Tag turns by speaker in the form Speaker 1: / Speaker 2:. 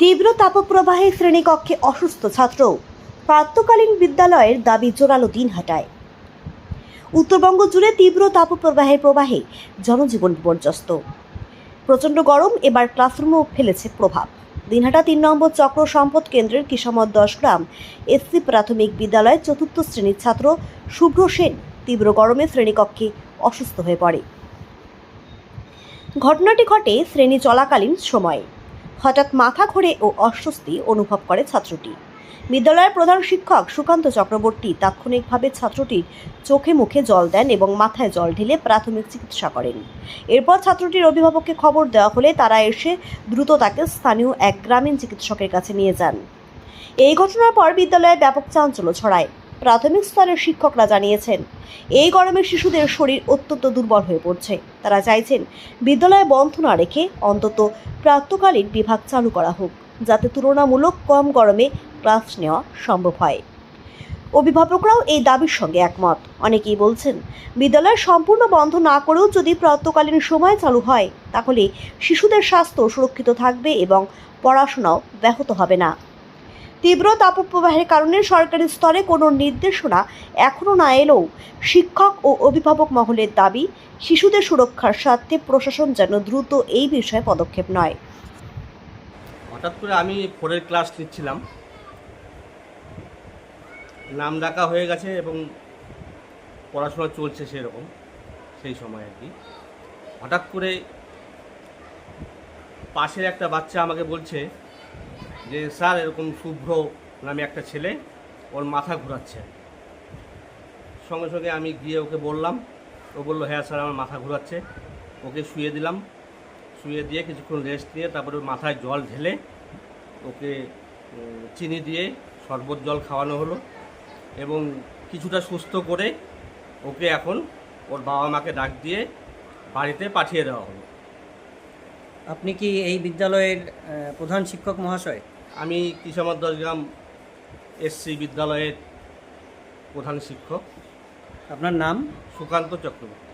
Speaker 1: তীব্র তাপপ্রবাহে শ্রেণীকক্ষে অসুস্থ ছাত্র। প্রাতকালীন বিদ্যালয়ের দাবি জোরালো দিন হাটায় উত্তরবঙ্গ জুড়ে তীব্র তাপপ্রবাহের প্রবাহে জনজীবন বিপর্যস্ত প্রচণ্ড গরম এবার ক্লাসরুমেও ফেলেছে প্রভাব। দিনহাটা তিন নম্বর চক্র সম্পদ কেন্দ্রের কিসমত দশগ্রাম এসসি প্রাথমিক বিদ্যালয়ের চতুর্থ শ্রেণির ছাত্র শুভ্র সেন তীব্র গরমে শ্রেণীকক্ষে অসুস্থ হয়ে পড়ে। ঘটনাটি ঘটে শ্রেণি চলাকালীন সময়ে। হঠাৎ মাথা ঘোরে ও অস্বস্তি অনুভব করে ছাত্রটি। বিদ্যালয়ের প্রধান শিক্ষক সুকান্ত চক্রবর্তী তাৎক্ষণিকভাবে ছাত্রটির চোখে মুখে জল দেন এবং মাথায় জল ঢেলে প্রাথমিক চিকিৎসা করেন। এরপর ছাত্রটির অভিভাবককে খবর দেওয়া হলে তারা এসে দ্রুত তাকে স্থানীয় এক গ্রামীণ চিকিৎসকের কাছে নিয়ে যান। এই ঘটনার পর বিদ্যালয়ে ব্যাপক চাঞ্চল্য ছড়ায়। প্রাথমিক স্তরের শিক্ষকরা জানিয়েছেন, এই গরমে শিশুদের শরীর অত্যন্ত দুর্বল হয়ে পড়ছে। তারা চাইছেন বিদ্যালয় বন্ধ না রেখে অন্তত প্রাতকালীন বিভাগ চালু করা হোক, যাতে তুলনামূলক কম গরমে ক্লাস নেওয়া সম্ভব হয়। অভিভাবকরাও এই দাবির সঙ্গে একমত। অনেকেই বলছেন, বিদ্যালয় সম্পূর্ণ বন্ধ না করেও যদি প্রাতকালীন সময় চালু হয়, তাহলে শিশুদের স্বাস্থ্য সুরক্ষিত থাকবে এবং পড়াশোনাও ব্যাহত হবে না। তীব্র তাপপ্রবাহের কারণে সরকারি স্তরে কোনো নির্দেশনা এখনও না এলেও শিক্ষক ও অভিভাবক মহলের দাবি, শিশুদের সুরক্ষার স্বার্থে প্রশাসন যেন দ্রুত এই বিষয়ে পদক্ষেপ নয়।
Speaker 2: হঠাৎ করে আমি ফোরের ক্লাস নিচ্ছিলাম। নাম ডাকা হয়ে গেছে এবং পড়াশোনা চলছে সেরকম, সেই সময় আর কি। হঠাৎ করে পাশের একটা বাচ্চা আমাকে বলছে যে স্যার এরকম শুভ্র নামে একটা ছেলে, ওর মাথা ঘোরাচ্ছে। সঙ্গে সঙ্গে আমি গিয়ে ওকে বললাম, ও বলল হ্যাঁ স্যার, আমার মাথা ঘোরাচ্ছে। ওকে শুয়ে দিলাম। শুয়ে দিয়ে কিছুক্ষণ রেস্ট নিয়ে তারপরে মাথায় জল ঢেলে ওকে চিনি দিয়ে শরবত জল খাওয়ানো হলো এবং কিছুটা সুস্থ করে ওকে এখন ওর বাবা মাকে ডাক দিয়ে বাড়িতে পাঠিয়ে দেওয়া হলো।
Speaker 3: আপনি কি এই বিদ্যালয়ের প্রধান শিক্ষক মহাশয়?
Speaker 2: আমি কিশোর দশগ্রাম এসসি বিদ্যালয়ের প্রধান শিক্ষক।
Speaker 3: আপনার নাম?
Speaker 2: সুকান্ত চক্রবর্তী।